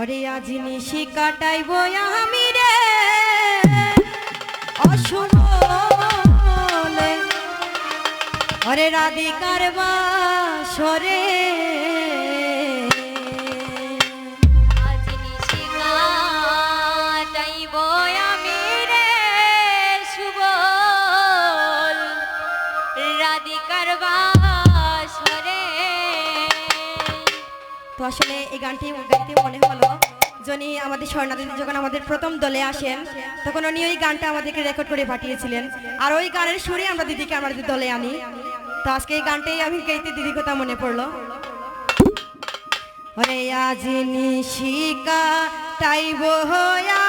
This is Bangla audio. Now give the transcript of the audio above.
ওরে আজ নিশি কাটাইব আমি রে। অশুভলে অরে রাধিকার বাসরে। আজ তো আসলে এই গানটি গাইতে মনে হলো যিনি আমাদের স্বর্ণাদিদি যখন আমাদের প্রথম দলে আসেন, তখন উনি ওই গানটা আমাদেরকে রেকর্ড করে পাঠিয়েছিলেন। আর ওই গানের সুরে আমরা দিদিকে আমাদের দলে আনি। তো আজকে এই গানটাই আমি গাইতে দিদির কথা মনে পড়ল। ওরে আজ নিশিকা টাইব হয়া